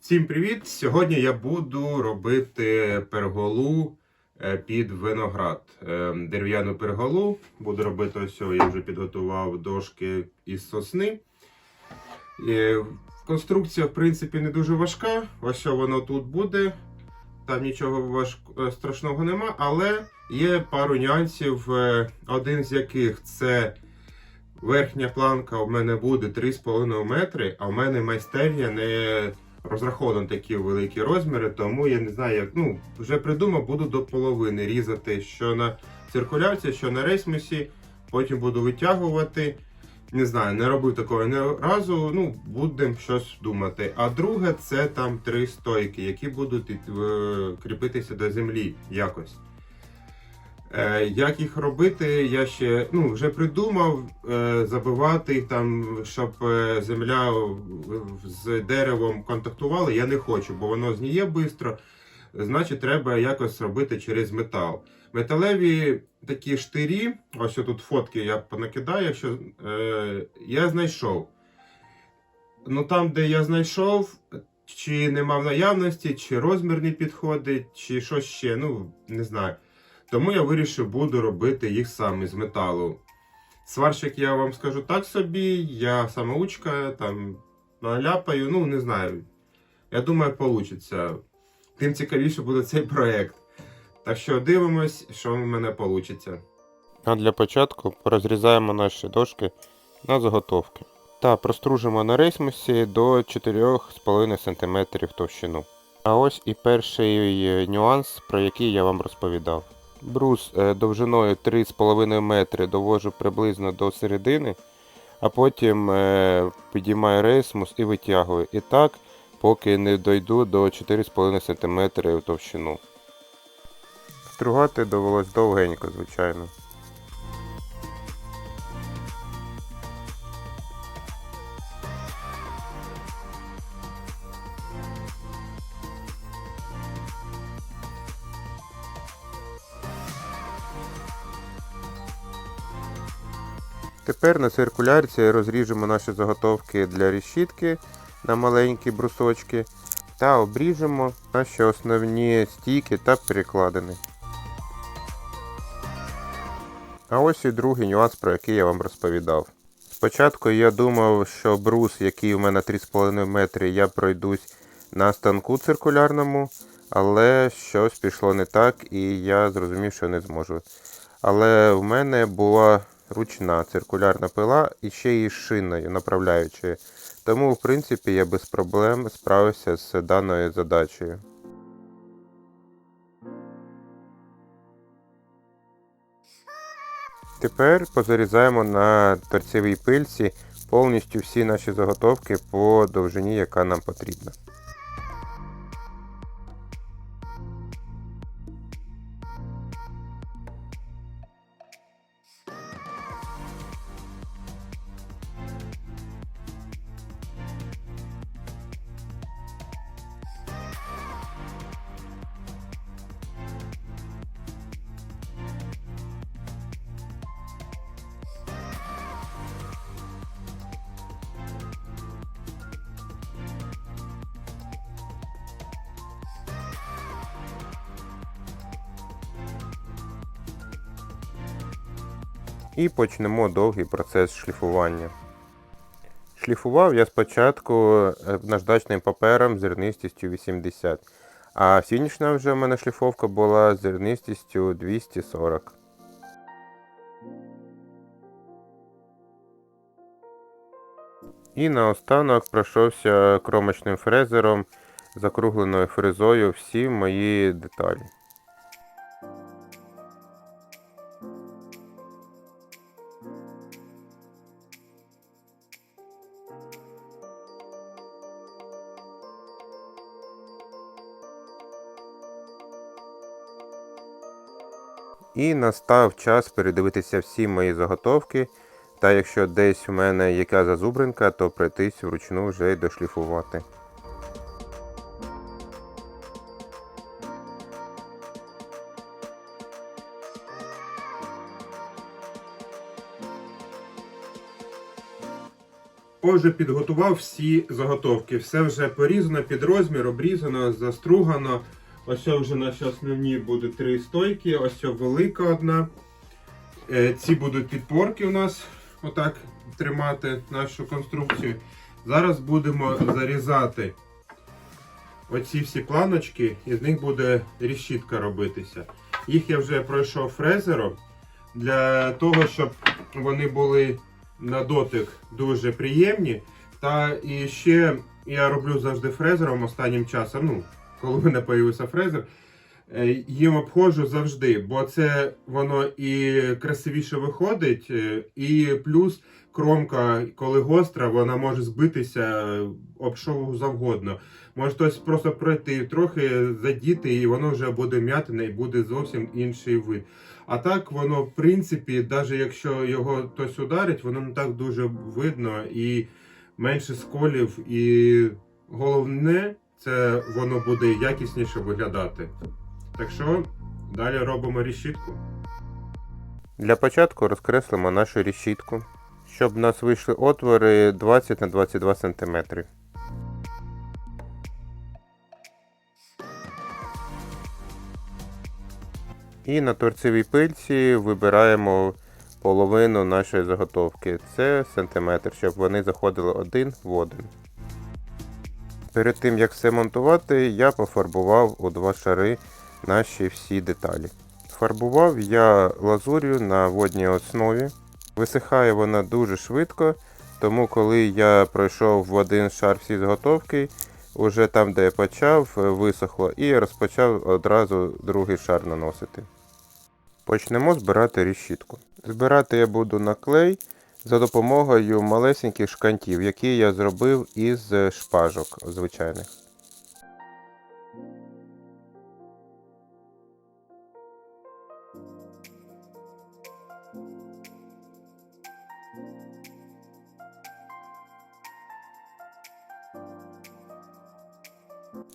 Всім привіт! Сьогодні я буду робити перголу е, під виноград. Е, Дерев'яну перголу. Буду робити ось, я вже підготував дошки із сосни. Е, Конструкція, в принципі, не дуже важка. Ось воно тут буде. Там нічого важ... е, страшного нема, але є пару нюансів. Один з яких це верхня планка у мене буде 3,5 метри, а в мене майстерня не розраховано такі великі розміри, тому я не знаю, як ну вже придумав, буду до половини різати що на циркуляції, що на рейсмусі. Потім буду витягувати. Не знаю, не робив такого ні разу. Ну, будемо щось думати. А друге, це там три стойки, які будуть е, кріпитися до землі якось. Е, як їх робити, я ще ну, вже придумав е, забивати їх там, щоб е, земля з деревом контактувала. Я не хочу, бо воно зніє швидко. Значить, треба якось робити через метал. Металеві такі штирі, ось тут фотки я понакидаю, якщо е, я знайшов. Ну там, де я знайшов, чи нема в наявності, чи розмір не підходить, чи що ще, ну не знаю. Тому я вирішив буду робити їх сам із металу. Сварщик, я вам скажу так собі, я самоучка, там наляпаю, ну не знаю. Я думаю, вийде. Тим цікавіше буде цей проект. Так що дивимось, що в мене вийде. А для початку розрізаємо наші дошки на заготовки та простружимо на рейсмусі до 4,5 см товщину. А ось і перший нюанс, про який я вам розповідав. Брус е, довжиною 3,5 метри довожу приблизно до середини, а потім е, підіймаю рейсмус і витягую. І так, поки не дойду до 4,5 см в товщину. Стругати довелось довгенько, звичайно. Тепер на циркулярці розріжемо наші заготовки для решітки на маленькі брусочки та обріжемо наші основні стійки та перекладини. А ось і другий нюанс, про який я вам розповідав. Спочатку я думав, що брус, який у мене 3,5 метри, я пройдусь на станку циркулярному, але щось пішло не так і я зрозумів, що не зможу. Але в мене була ручна циркулярна пила і ще з шиною направляючою. Тому, в принципі, я без проблем справився з даною задачею. Тепер позарізаємо на торцевій пильці повністю всі наші заготовки по довжині, яка нам потрібна. І почнемо довгий процес шліфування. Шліфував я спочатку е, наждачним папером з зернистістю 80, а фінішна вже в мене шліфовка була з зернистістю 240. І наостанок пройшовся кромочним фрезером закругленою фрезою всі мої деталі. І настав час передивитися всі мої заготовки. Та якщо десь у мене яка зазубринка, то пройтись вручну вже й дошліфувати. Ось вже підготував всі заготовки. Все вже порізано під розмір, обрізано, застругано. Ось вже наші основні будуть три стойки. Ось велика одна. Е, Ці будуть підпорки у нас отак тримати нашу конструкцію. Зараз будемо зарізати оці всі планочки, і з них буде рішітка робитися. Їх я вже пройшов фрезером для того, щоб вони були на дотик дуже приємні. Та і ще я роблю завжди фрезером останнім часом. Ну, коли в мене появився фрезер, е, їм обходжу завжди, бо це воно і красивіше виходить, е, і плюс кромка, коли гостра, вона може збитися об що завгодно. Може хтось просто пройти, трохи задіти, і воно вже буде м'ятине і буде зовсім інший вид. А так воно, в принципі, навіть якщо його хтось ударить, воно не так дуже видно і менше сколів. І головне, це воно буде якісніше виглядати. Так що далі робимо решітку. Для початку розкреслимо нашу решітку, щоб в нас вийшли отвори 20 на 22 см. І на торцевій пильці вибираємо половину нашої заготовки. Це сантиметр, щоб вони заходили один в один. Перед тим як все монтувати, я пофарбував у два шари наші всі деталі. Фарбував я лазур'ю на водній основі. Висихає вона дуже швидко, тому коли я пройшов в один шар всі заготовки, уже там, де я почав, висохло, і розпочав одразу другий шар наносити. Почнемо збирати решітку. Збирати я буду на клей за допомогою малесеньких шкантів, які я зробив із шпажок звичайних.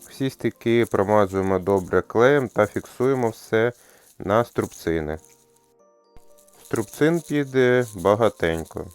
Всі стики промазуємо добре клеєм та фіксуємо все на струбцини. Струбцин піде багатенько.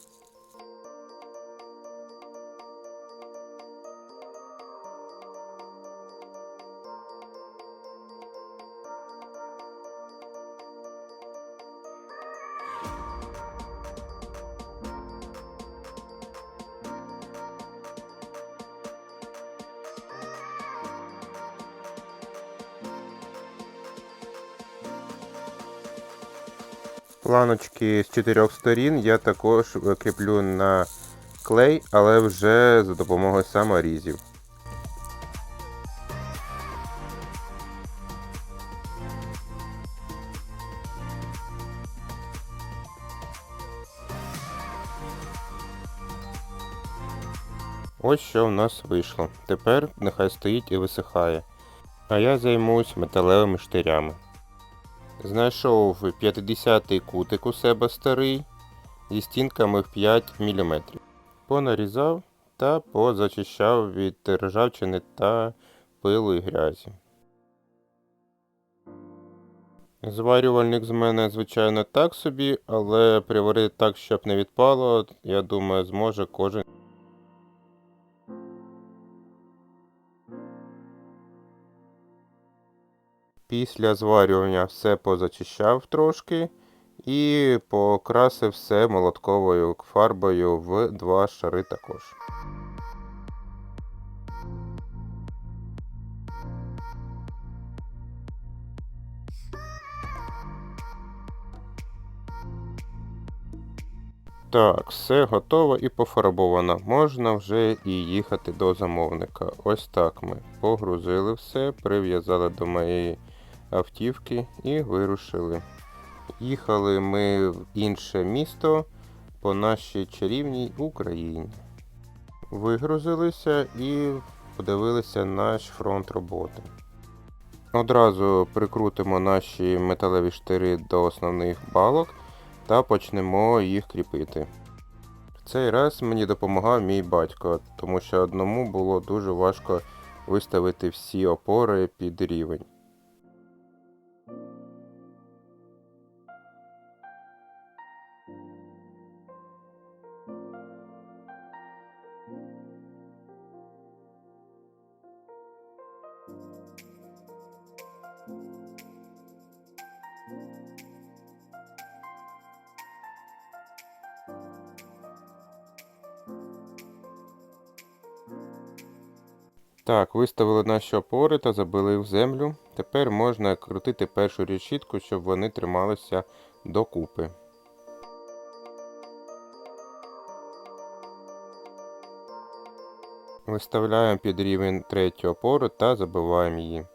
Планочки з чотирьох сторін я також кріплю на клей, але вже за допомогою саморізів. Ось що в нас вийшло. Тепер нехай стоїть і висихає. А я займусь металевими штирями. Знайшов 50-й кутик у себе старий зі стінками в 5 мм. Понарізав та позачищав від ржавчини та пилу і грязі. Зварювальник з мене, звичайно, так собі, але приварити так, щоб не відпало, я думаю, зможе кожен. Після зварювання все позачищав трошки і покрасив все молотковою фарбою в два шари також. Так, все готово і пофарбовано. Можна вже і їхати до замовника. Ось так ми погрузили все, прив'язали до моєї автівки і вирушили. Їхали ми в інше місто по нашій чарівній Україні. Вигрузилися і подивилися наш фронт роботи. Одразу прикрутимо наші металеві штири до основних балок та почнемо їх кріпити. В цей раз мені допомагав мій батько, тому що одному було дуже важко виставити всі опори під рівень. Так, виставили наші опори та забили в землю. Тепер можна крутити першу решітку, щоб вони трималися докупи. Виставляємо під рівень третю опору та забиваємо її.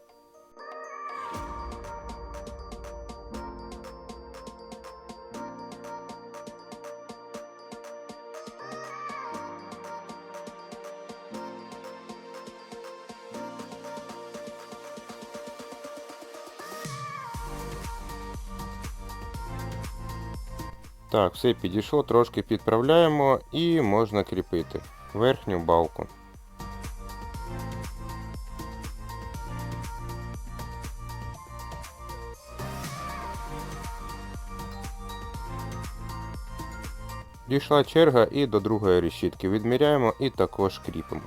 Так, все підійшло, трошки підправляємо і можна кріпити верхню балку. Дійшла черга і до другої решітки відміряємо і також кріпимо.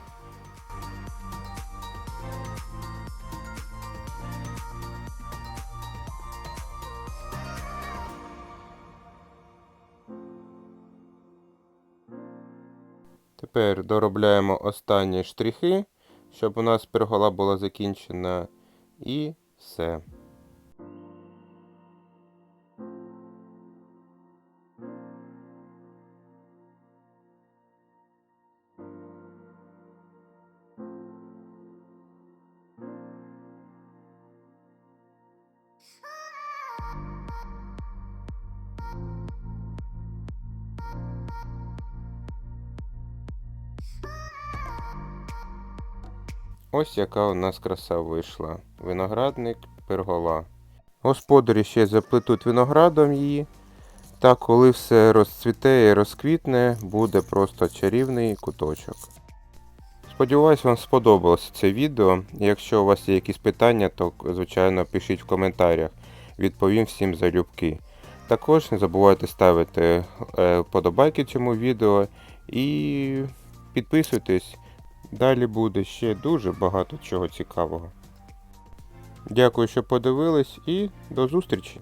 Тепер доробляємо останні штрихи, щоб у нас пергола була закінчена. І все. Ось яка у нас краса вийшла. Виноградник, пергола. Господарі ще заплетуть виноградом її. Та коли все розцвіте і розквітне, буде просто чарівний куточок. Сподіваюсь, вам сподобалося це відео. Якщо у вас є якісь питання, то звичайно пишіть в коментарях. Відповім всім залюбки. Також не забувайте ставити е, вподобайки цьому відео і підписуйтесь. Далі буде ще дуже багато чого цікавого. Дякую, що подивились і до зустрічі!